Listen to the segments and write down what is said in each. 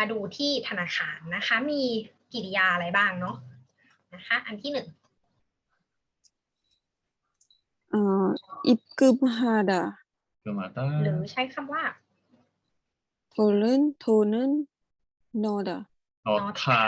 มาดูที่ธนาคารนะคะ มีกิริยาอะไรบ้างเนาะนะคะ อันที่หนึ่ง 어, 입금하다. เกิดมาตั้ง หรือใช้คำว่า 돈은 돈은 넣어다. นอทา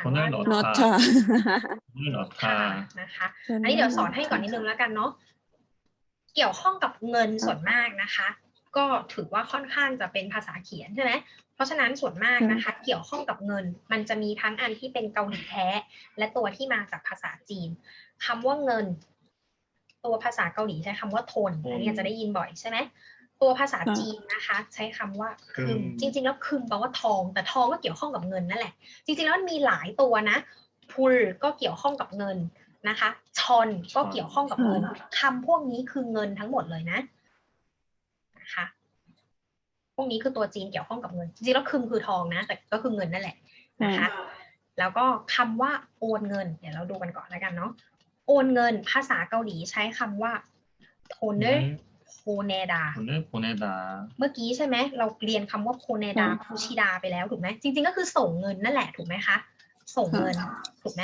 คนนั้นนอทา 넣다. คนนั้นนอทา ค่ะนะคะ อันนี้เดี๋ยวสอนให้ก่อนนิดนึงแล้วกันเนาะ เกี่ยวข้องกับเงินส่วนมากนะคะ ก็ถือว่าค่อนข้างจะเป็นภาษาเขียนใช่ไหมเพราะฉะนั้นส่วนมากนะคะเกี่ยวข้องกับเงิน มันจะมีทั้งอันที่เป็นเกาหลีแท้ และตัวที่มาจากภาษาจีนคำว่าเงิน ตัวภาษาเกาหลีใช้คำว่าทนอันนี้จะได้ยินบ่อยใช่ไหมตัวภาษาจีนนะคะ ใช้คำว่าคึมจริง ๆ แล้วคึมแปลว่าทอง แต่ทองก็เกี่ยวข้องกับเงินนั่นแหละ จริงๆแล้วมันมีหลายตัวนะพุลก็เกี่ยวข้องกับเงินนะคะ ชอนก็เกี่ยวข้องกับเงินคำพวกนี้คือเงินทั้งหมดเลยนะ นะคะพวกนี้คือตัวจีนเกี่ยวข้องกับเงินจริงๆแล้วคึมคือทองนะ แต่ก็คือเงินนั่นแหละนะคะ แล้วก็คำว่าโอนเงิน เดี๋ยวเราดูกันก่อนแล้วกันเนาะโอนเงินภาษาเกาหลีใช้คำว่าโทเนอร์โพเนดาคนนั้นโพเนดา เมื่อกี้ใช่ไหมเราเรียนคำว่าโพเนดาอืมพูชิดาไปแล้วถูกไหมจริง ๆ ก็คือส่งเงินนั่นแหละถูกไหมคะส่งเงินถูกไหม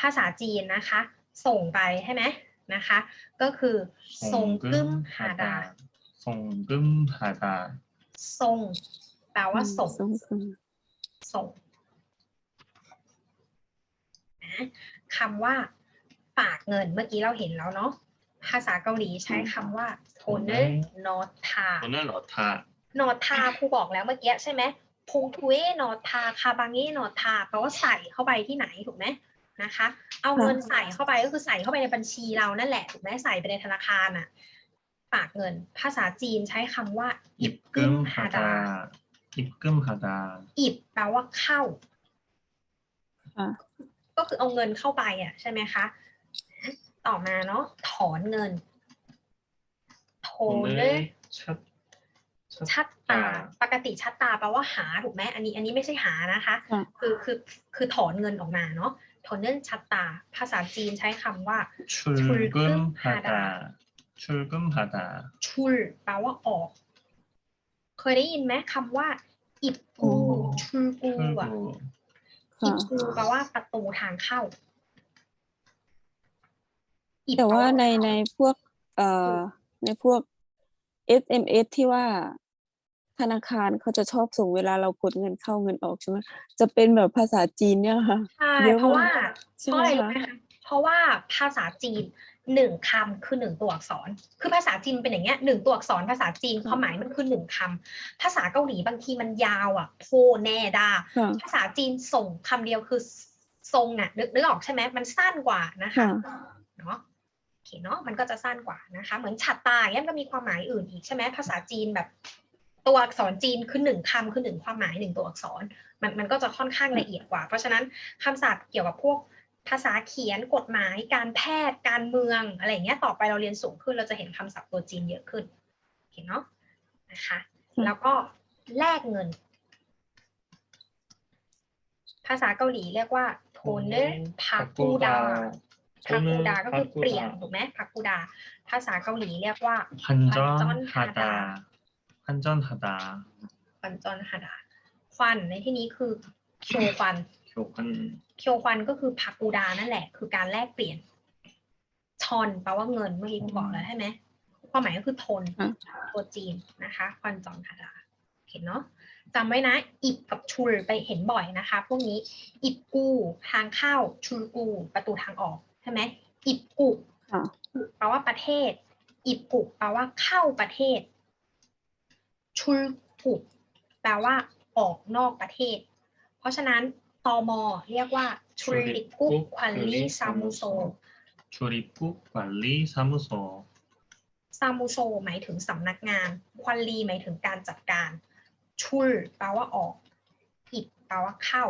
ภาษาจีนนะคะ ส่งไปใช่ไหมนะคะ ก็คือส่งกึมฮาดา ส่งกึมฮาดาส่งแปลว่าส่ง송 금. ส่งนะคำว่าฝากเงินเมื่อกี้เราเห็นแล้วเนาะภาษาเกาหลีใช้คำว่าโทเนอร์นอทาคนนั้นนอทานอทาครูบอกแล้วเมื่อกี้ใช่ไหมพงทุเอนอทาคาบังเอนอทาแปลว่าใส่เข้าไปที่ไหนถูกไหมนะคะ เอาเงินใส่เข้าไปก็คือใส่เข้าไปในบัญชีเรานั่นแหละถูกไหมใส่ไปในธนาคารอะ ฝากเงิน ภาษาจีนใช้คำว่า อิบกึมฮาดา อิบกึมฮาดา อิบแปลว่าเข้าค่ะก็คือเอาเงินเข้าไปอะ ใช่ไหมคะ ต่อมาเนาะถอนเงินโทคนเนนั้อนร์ชัดชัดตา ปกติชัดตาแปลว่าหาถูกไหมอันนี้ อันนี้ไม่ใช่หานะคะค่ะคือคือคือถอนเงินออกมาเนาะถอนเงินชัดตา ภาษาจีนใช้คำว่าชุลกึมฮาดา ชุลกึมฮาดาชุลแปลว่าออก เคยได้ยินไหมคำว่า อิบกูโอ้ชุลกูชุลอะกูอิบค่ะกูแปลว่าประตูทางเข้าอิบแต่ว่าปลในในพวกเอ่อในพวก SMS ที่ว่าธนาคารเขาจะชอบส่งเวลาเรากดเงินเข้าเงินออกใช่ไหมจะเป็นแบบภาษาจีนเนี่ยค่ะ ใช่เยอะเพราะว่า มากใช่เพราะไหมอะไรรู้คะ ไหมคะเพราะว่าภาษาจีน หนึ่งคำคือหนึ่งตัวอักษร คือภาษาจีนเป็นอย่างเงี้ยหนึ่งตัวอักษรภาษาจีนความหมายมันคือหนึ่งคำภาษาเกาหลีบางทีมันยาวอะโพแนดาค่ะภาษาจีนส่งคำเดียวคือทรงอะนึกนึกออกใช่ไหมมันสั้นกว่านะคะค่ะเนาะโอเคเนาะมันก็จะสั้นกว่านะคะ เหมือนฉัดตาอย่างเงี้ยมันก็มีความหมายอื่นอีกใช่ไหมภาษาจีนแบบ ตัวอักษรจีนคือหนึ่งคำคือหนึ่งความหมายหนึ่งตัวอักษร มันมันก็จะค่อนข้างละเอียดกว่า เพราะฉะนั้นคำศัพท์เกี่ยวกับพวก ภาษาเขียนกฎหมาย การแพทย์ การเมือง อะไรอย่างเงี้ยต่อไปเราเรียนสูงขึ้น เราจะเห็นคำศัพท์ตัวจีนเยอะขึ้นโอเคเนาะนะคะอืมแล้วก็แลกเงิน ภาษาเกาหลีเรียกว่าโทเนอร์พากูดาพากูดาก็คือเปลี่ยนถูกไหมพากูดา ภาษาเกาหลีเรียกว่าพันจอนพันจอนฮาดาพันจอนฮาดาควันจอนฮาดาควันในที่นี้คือเคียวควัน เขียวพันเคียวควันก็คือพากูดานั่นแหละ คือการแลกเปลี่ยนชอนแปลว่าเงินเมื่อกี้คุณบอกแล้วใช่ไหมความหมายก็คือทนอะตัวจีนนะคะควันจอนฮาดาเห็นเนาะจำไว้นะ อิบกับชุลไปเห็นบ่อยนะคะ พวกนี้ อิบกู ทางเข้า ชุลกู ประตูทางออกใช่ไหมอิบกุค่ะแปลว่าประเทศ อิบกุแปลว่าเข้าประเทศ ชุลกุแปลว่าออกนอกประเทศ เพราะฉะนั้น ตมเรียกว่าชุลิกุควันลีซามูโซชุริปุกวาลีซามุโซซามูโซหมายถึงสำนักงาน ควันลีหมายถึงการจัดการ ชุลแปลว่าออก อิบแปลว่าเข้า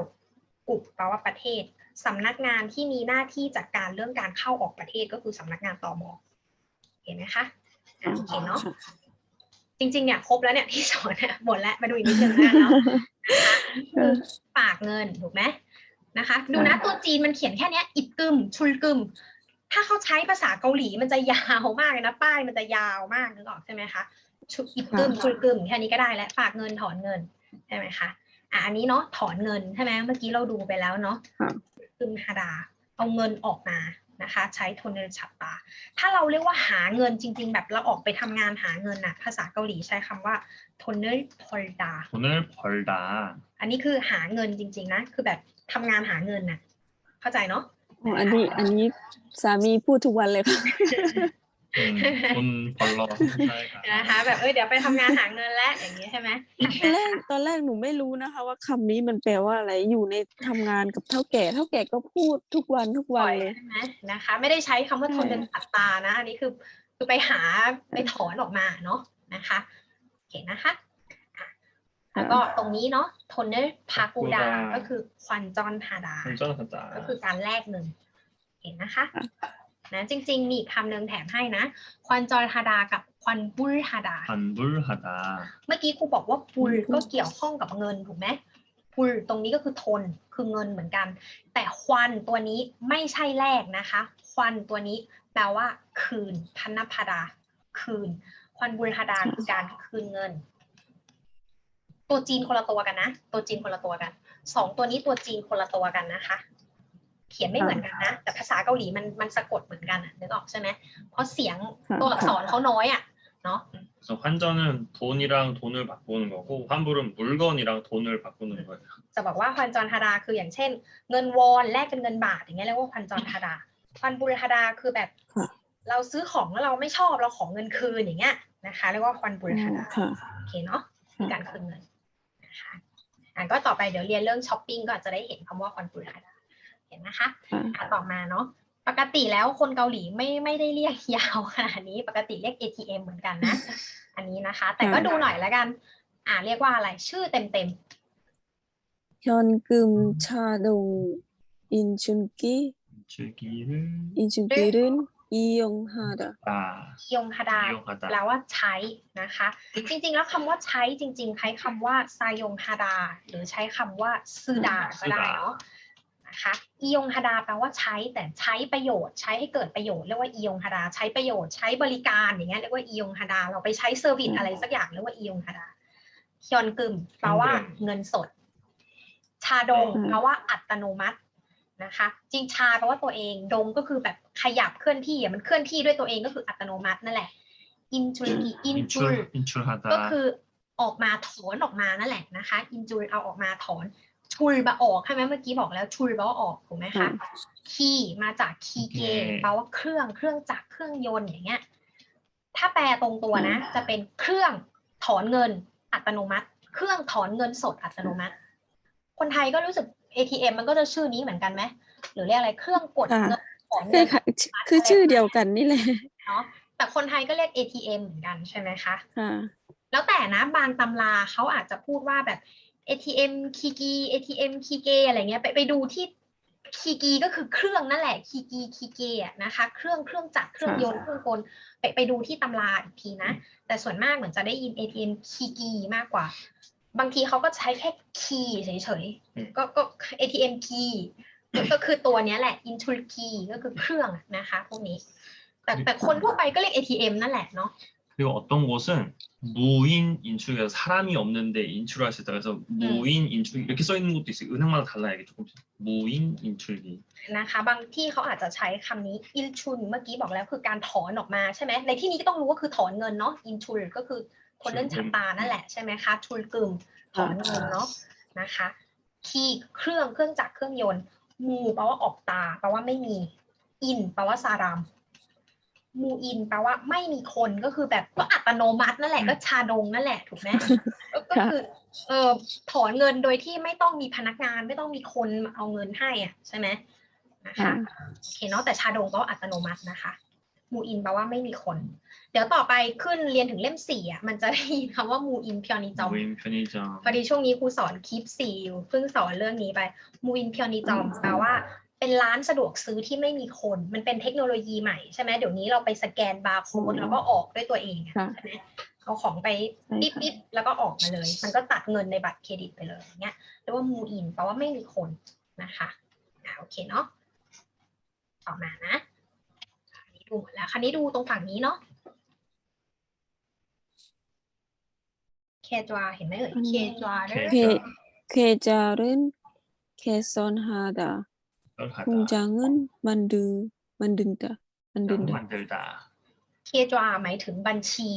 กุแปลว่าประเทศสำนักงานที่มีหน้าที่จัดการเรื่องการเข้าออกประเทศก็คือสำนักงานตมเห็นไหมคะอะโอเคเนาะ จริงๆเนี่ยครบแล้วเนี่ยที่สอนเนี่ยหมดแล้วมาดูอีกนิดนึงนะเนาะนะคะคือฝากเงินถูกไหมนะคะ ดูนะตัวจีนมันเขียนแค่เนี้ยอิบกึมชุลกึมถ้าเขาใช้ภาษาเกาหลีมันจะยาวมากเลยนะป้ายมันจะยาวมากนึกออกใช่ไหมคะชุอิบกึมชุลกึมแค่นี้ก็ได้แล้วฝากเงินถอนเงินใช่ไหมคะอะอันนี้เนาะถอนเงินใช่ไหมเมื่อกี้เราดูไปแล้วเนาะค่ะซึมฮาดาเอาเงินออกมาะคะ ใช้ทุนเงินฉับตา ถ้าเราเรียกว่าหาเงินจริง ๆ แบบเราออกไปทำงานหาเงินนะภาษาเกาหลีใช้คำว่าทุนเงินพอลดาทุนเงินพอลดา อันนี้คือหาเงินจริง ๆ นะ คือแบบทำงานหาเงินน่ะเข้าใจเนาะอันนี้อันนี้สามีพูดทุกวันเลยค่ะ คุณผ่อนรอใช่ค่ะนะคะ แบบเอ้ยเดี๋ยวไปทำงานหาเงินแล้วอย่างนี้ใช่ไหมตอนแรกตอนแรกหนูไม่รู้นะคะ ว่าคำนี้มันแปลว่าอะไรอยู่ในทำงานกับเท่าแก่เท่าแก่ก็พูดทุกวันทุกวันเลยใช่ไหมนะคะ ไม่ได้ใช้คำว่าทนเป็นอัตตานะ อันนี้คือคือไปหาไปถอนออกมาเนาะนะคะโอเคนะคะแล้วก็ตรงนี้เนาะทนเนอพากูดา ก็คือควันจอนฮาดาก็คือการแลกเงินเห็นนะคะ นะ จริง ๆ มีคำหนึ่งแถมให้นะควันจรธาดากับควันบุลฮาดาควันบุลธาดา เมื่อกี้ครูบอกว่าบุลก็เกี่ยวข้องกับเงินถูกไหมบุลตรงนี้ก็คือทนคือเงินเหมือนกัน แต่ควันตัวนี้ไม่ใช่แลกนะคะ ควันตัวนี้แปลว่า คืนพันนพาดา คืน ควันบุลฮาดาคือการคืนเงิน ตัวจีนคนละตัวกันนะ ตัวจีนคนละตัวกันสองตัวนี้ตัวจีนคนละตัวกันนะคะ เขียนไม่เหมือนกันนะ แต่ภาษาเกาหลีมันมันสะกดเหมือนกันอะนึกออกใช่ไหมเพราะเสียงตัวอักษรเขาน้อยอ่ะเนาะ 그래서 환전은 돈이랑 돈을 바꾸는 거고 환불은 물건이랑 돈을 바꾸는 거예요. จะบอกว่าควันจรธาดาคืออย่างเช่น เงินวอนแลกเป็นเงินบาทอย่างเงี้ยเรียกว่าควันจรธาดาควันบุรธาดาคือแบบ ค่ะ เราซื้อของแล้วเราไม่ชอบเราของเงินคืนอย่างเงี้ยนะคะเรียกว่าควันบุร อ๋ ธา อ ดา ค่ะ โอเคเนาะคือการคืนเงินนะคะอ่ะก็ต่อไปเดี๋ยวเรียนเรื่องช้อปปิ้งก็อาจจะได้เห็นคำว่าควันบุรธาดาเห็ นนะคะต่อมาเนาะปกติแล้วคนเกาหลีไม่ไม่ได้เรียกยาวขนาดนี้ปกติเรียก ATM เหมือนกันนะ อันนี้นะคะ แต่ก็ดูหน่อยแล้วกัน อ่าเรียกว่าอะไรชื่อเต็มเต็มฮยอนกึมชาดงอินชุนกีอินชุนกีรินอียงฮาดาอียงฮาดาแปลว่าใช้นะคะ จริงๆ แล้วคำว่าใช้จริงๆ ใช้คำว่าซายงฮาดา หรือใช้คำว่าซือดาก็ได้เนาะ นคะอียงฮดาแปลว่าใช้แต่ใช้ประโยชน์ ใช้ให้เกิดประโยชน์เรียกว่าอียงฮดาใช้ประโยชน์ใช้บริการอย่างเงี้ยเรียกว่าอียงฮดาเราไปใช้เซอร์วิสอะไรสักอย่างเรียกว่าอียงฮดาฮยอนกึมแปลว่าเงินสด ชาดงแปลว่าอัตโนมัตินะคะ จริงชาแปลว่าตัวเองดงก็คือแบบขยับเคลื่อนที่มันเคลื่อนที่ด้วยตัวเองก็คืออัตโนมัตินั่นแหละอินจูรีอินจูก็คือออกมาถอนออกมานั่นแหละนะคะอินจูเอาออกมาถอน ชุลบะออกใช่ไหมเมื่อกี้บอกแล้วชุลแปลว่าออกถูกไหมคะค่ะคีมาจากคีเกโอเคแปลว่าเครื่องเครื่องจักรเครื่องยนต์อย่างเงี้ย ถ้าแปลตรงตัวนะ จะเป็นเครื่องถอนเงินอัตโนมัติ เครื่องถอนเงินสดอัตโนมัติ คนไทยก็รู้สึก ATM มันก็จะชื่อนี้เหมือนกันไหมหรือเรียกอะไรเครื่องกดค่ะเงินถอนคืเงิอนค่ะคือชื่อเดียวกันนี่แหละเนาะแต่คนไทยก็เรียก ATM เหมือนกันใช่ไหมคะค่ะแล้วแต่นะบางตำราเขาอาจจะพูดว่าแบบ ATM คีกี ATM คีเกอะไรเงี้ยไปไปดูที่คีกีก็คือเครื่องนั่นแหละคีกีคีเกอะนะคะ เครื่องเครื่องจักรเครื่องยนต์เครื่องกลไปไปดูที่ตำราอีกทีนะ แต่ส่วนมากเหมือนจะได้ยิน ATM คีกีมากกว่า บางทีเขาก็ใช้แค่คีย์เฉยอืมๆก็ก็ ATM คีย์ก็คือตัวเนี้ยแหละ intul key ก็คือเครื่องนะคะพวกนี้ แต่แต่คนทั่วไปก็เรียก ATM นั่นแหละเนาะ 그리고 어떤 곳은 무인 인출, 그래서 사람이 없는데 인출할 수 있다. 그래서 무인 인출 이렇게 써 있는 것도 있어요. 은행마다 달라요. 이게 조금씩. 무인 인출기. นะคะบางที่เขาอาจจะใช้คำนี้อินชุนเมื่อกี้บอกแล้วคือการถอนออกมาใช่ไหมในที่นี้ก็ต้องรู้ว่าคือถอนเงินเนาะอินชุนก็คือคนเล่นชัตานั่นแหละใช่ไหมคะชุนกึมถอนเงินเนาะนะคะคีย์เครื่องเครื่องจักรเครื่องยนต์ มูแปลว่าออกตาแปลว่าไม่มีอินแปลว่าซาราม มูอินแปลว่าไม่มีคนก็คือแบบก็อัตโนมัตินั่นแหละก็ชาดงนั่นแหละถูกไหมก็คือเออถอนเงินโดยที่ไม่ต้องมีพนักงานไม่ต้องมีคนเอาเงินให้อะใช่ไหมนะคะโอเคเนาะแต่ชาดงก็อัตโนมัตินะคะมูอินแปลว่าไม่มีคน เดี๋ยวต่อไปขึ้นเรียนถึงเล่มสี่อะมันจะได้ยินคำว่ามูอินเพียวนิจอมมูอินเพียวนิจอมพอดีช่วงนี้ครูสอนคลิปสี่อยู่เพิ่งสอนเรื่องนี้ไปมูอินเพียวนิจอมแปลว่า เป็นร้านสะดวกซื้อที่ไม่มีคน มันเป็นเทคโนโลยีใหม่ใช่ไหมเดี๋ยวนี้เราไปสแกนบาร์โค้ดแล้วก็ออกด้วยตัวเองใช่ไหมเอาของไปปิ๊บแล้วก็ออกมาเลย มันก็ตัดเงินในบัตรเครดิตไปเลยเงี้ยเรียกว่ามูอินแปลว่าไม่มีคนนะคะอ่าโอเคเนาะต่อมานะนี่ดูหมดแล้วคันนี้ดูตรงฝั่งนี้เนาะเคจวาเห็นไหมเอ่ยเคจวาเคจารินเคซอนฮาดา 공장은 만드 만든다. 만든다. 만들다. เคจวาหมายถึงบัญชี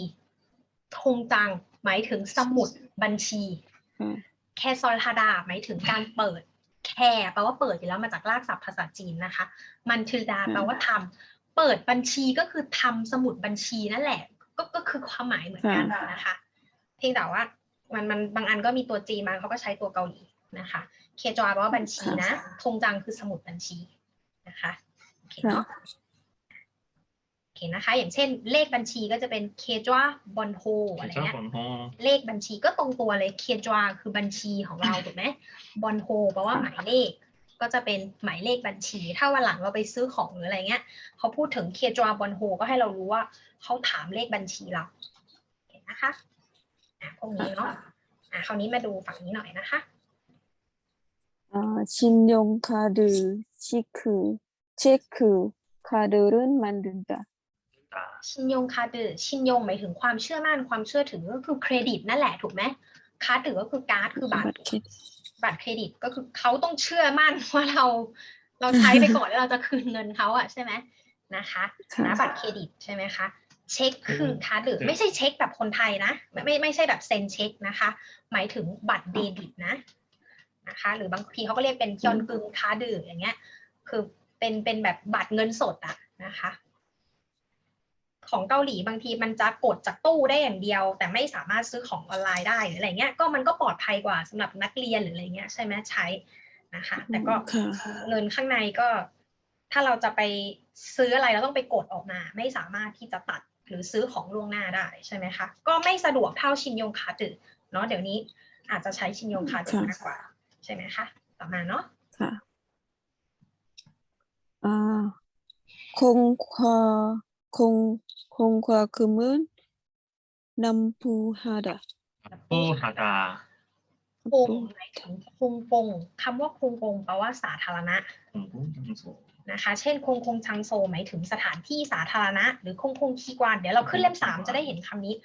ทงจัง หมายถึงสมุดบัญชี อืม แคซอลฮาดาหมายถึงการเปิด แค่แปลว่าเปิดอยู่แล้วมาจากรากศัพท์ภาษาจีนนะคะ มันทิลดาแปลว่าทำเปิดบัญชีก็คือทำสมุดบัญชีนั่นแหละ ก็ก็คือความหมายเหมือนกันนะคะ เพียงแต่ว่ามันมันบางอันก็มีตัวจีนบางเขาก็ใช้ตัวเกาหลี นะคะเคจอยแปลว่าบัญชีนะทงจังคือสมุดบัญชีนะคะโอเคเนาะโอเคนะคะ อย่างเช่น เลขบัญชีก็จะเป็นเคจอยบอนโฮอะไรเงี้ยเลขบัญชีก็ตรงตัวเลยเคจอยคือบัญชีของเราถูกไหมบอนโฮแปลว่าหมายเลขก็จะเป็นหมายเลขบัญชี ถ้าวันหลังเราไปซื้อของหรืออะไรเงี้ย เขาพูดถึงเคจวบอนโฮก็ให้เรารู้ว่าเขาถามเลขบัญชีเราเห็นนะคะอะพวกนี้เนาะอะคราวนี้มาดูฝั่งนี้หน่อยนะคะ ชินยงคาดูชิคือเชคคือคาดูรุ่นมันดึงดาชินยงคาดือชินยงหมายถึงความเชื่อมั่นความเชื่อถือก็คือเครดิตนั่นแหละถูกไหมคาดือก็คือการ์ดคือบัตรบัตรเครดิตก็คือเขาต้องเชื่อมั่นว่าเรา เราใช้ไปก่อนแล้วเราจะคืนเงินเขาอะใช่ไหมนะคะนะบัตรเครดิตใช่ไหมคะเช็คคือคาดือไม่ใช่เช็คแบบคนไทยนะไม่ไม่ใช่แบบเซ็นเช็คนะคะ หมายถึงบัตรเดบิตนะ นะคะ หรือบางทีเขาก็เรียกเป็นยอนกึมคาร์ดดืออย่างเงี้ย คือเป็นเป็นแบบบัตรเงินสดอะนะคะ ของเกาหลีบางทีมันจะกดจากตู้ได้อย่างเดียว แต่ไม่สามารถซื้อของออนไลน์ได้หรืออะไรเงี้ยก็มันก็ปลอดภัยกว่าสำหรับนักเรียนหรืออะไรเงี้ยใช่ไหมใช้นะคะ แต่ก็ค่ะเงินข้างในก็ ถ้าเราจะไปซื้ออะไรเราต้องไปกดออกมา ไม่สามารถที่จะตัดหรือซื้อของล่วงหน้าได้ใช่ไหมคะ ก็ไม่สะดวกเท่าชินยงคาร์ดเนาะเดี๋ยวนี้อาจจะใช้ชินยงคาร์ดค่ะมากกว่า ใช่ไหมคะ ต่อมาเนาะค่ะคงควาคงคงควาคือมือนนัมพูฮาดะปูฮาดาปงหมายถึงคงปงคำว่าคงปงแปลว่าสาธารณะนะคะ เช่นคงคงชังโซหมายถึงสถานที่สาธารณะ หรือคงคงคีกวานเดี๋ยวเราขึ้นเล่มสามจะได้เห็นคำนี้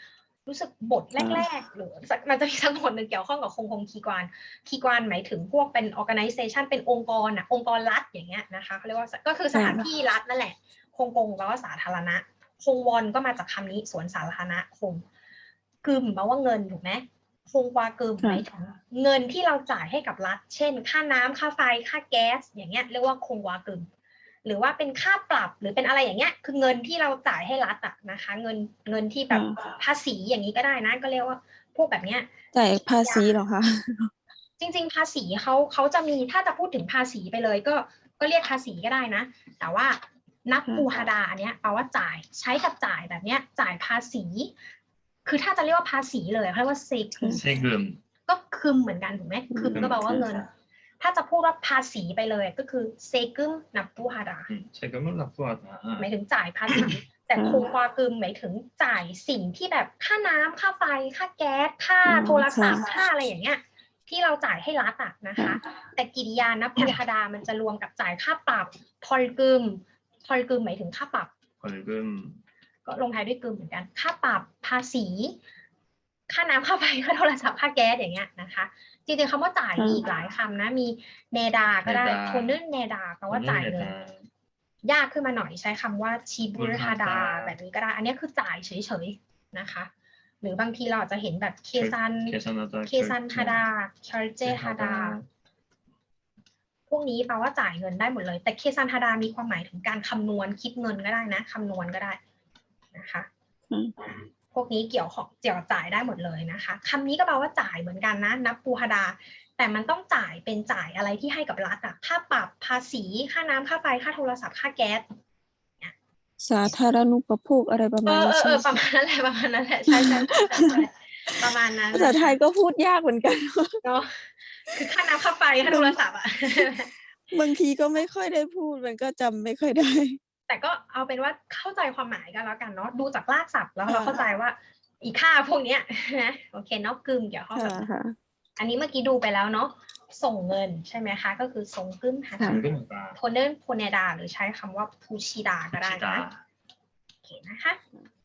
รู้สึกบทแรกๆหรือสักมันจะมีสักบทหนึ่งเกี่ยวข้องกับคงคงคีกวานคีกวานหมายถึงพวกเป็น organization เป็นองค์กรอะองค์กรรัฐอย่างเงี้ยนะคะเขาเรียกว่าก็คือสถานที่รัฐนั่นแหละ คงกงแปลว่าสาธารณะ คงวอนก็มาจากคำนี้สวนสาธารณะคงกึมแปลว่าเงินถูกไหมคงกวากึมค่ะหมายถึงเงินที่เราจ่ายให้กับรัฐ เช่น ค่าน้ำค่าไฟค่าแก๊ส อย่างเงี้ยเรียกว่าคงวากึม หรือว่าเป็นค่าปรับหรือเป็นอะไรอย่างเงี้ย คือเงินที่เราจ่ายให้รัฐอะนะคะ เงินเงินที่แบบอ่าภาษีอย่างนี้ก็ได้นะก็เรียกว่าพวกแบบเนี้ยจ่ายภาษีเหรอคะจริง ๆ ภาษีเขาเขาจะมีถ้าจะพูดถึงภาษีไปเลย ก็ก็เรียกภาษีก็ได้นะ แต่ว่านับอืมปูฮาดาอันเนี้ยแปลว่าจ่ายใช้กับจ่ายแบบเนี้ย จ่ายภาษี คือถ้าจะเรียกว่าภาษีเลยเขาเรียกว่าเซคึม세 금. ก็คืมเหมือนกันถูกไหมคืมก็แปลว่าเงิน ถ้าจะพูดว่าภาษีไปเลยก็คือเซกึมนับตัวฮาราเซกึมนับตัวฮาราหมายถึงจ่ายภาษี แต่คูควากึมหมายถึงจ่ายสิ่งที่แบบค่าน้ำค่าไฟ ค่าแก๊ส ค่าโทรศัพท์ ค่าอะไรอย่างเงี้ย ที่เราจ่ายให้รัฐอะนะคะ แต่กิริยานับตัวฮารามันจะรวมกับจ่ายค่าปรับพอลกึมพอลกึมหมายถึงค่าปรับพอลกึมก็ลงท้ายด้วยกึมเหมือนกัน ค่าปรับภาษี ค่าน้ำค่าไฟ ค่าโทรศัพท์ ค่าแก๊สอย่างเงี้ยนะคะ จริงๆคำว่าจ่ายมีอีกหลายคำนะ มีเนดาก็ได้โทนเนอร์เนดาแปลว่าจ่ายเงินยากขึ้นมาหน่อยใช้คำว่าชิบุรฮาดาแบบนี้ก็ได้ อันนี้คือจ่ายเฉยๆนะคะ หรือบางทีเราอาจจะเห็นแบบเคซันเคซันฮาดาเชอร์เจฮาดาพวกนี้แปลว่าจ่ายเงินได้หมดเลย แต่เคซันฮาดามีความหมายถึงการคำนวณคิดเงินก็ได้นะคำนวณก็ได้นะคะ พวกนี้เกี่ยวของเกี่ยวกับจ่ายได้หมดเลยนะคะคำนี้ก็แปลว่าจ่ายเหมือนกันนะนับปูฮาดา แต่มันต้องจ่ายเป็นจ่ายอะไรที่ให้กับรัฐอะค่าปรับภาษีค่าน้ำค่าไฟค่าโทรศัพท์ค่าแก๊สสาธารณูปโภคอะไรประเอมาณอนี้เออใช่เอไหมอประมาณนั้นแหละประมาณนั้นแหละใช่ใช่ใช่ใช่ใช่ประมาณนั้นภาษาไทยก็พูดยากเหมือนกันเนาะคือค่าน้ำค่าไฟค่าโทรศัพท์อะบางทีก็ไม่ค่อยได้พูดมันก็จำไม่ค่อยได้ แต่ก็เอาเป็นว่าเข้าใจความหมายกันแล้วกันเนาะดูจากลากศัพท์แล้วเราเข้าใจว่า อีค่าพวกเนี้ยนะโอเคเนาะกึมเกี่ยวข้อกัอันนี้เมื่อกี้ดูไปแล้วเนาะส่งเงินใช่ไหมคะ ก็คือส่งกึมหาโพเนนโพเนดา หรือใช้คำว่าพูชิดาก็ได้นะโอเคนะคะ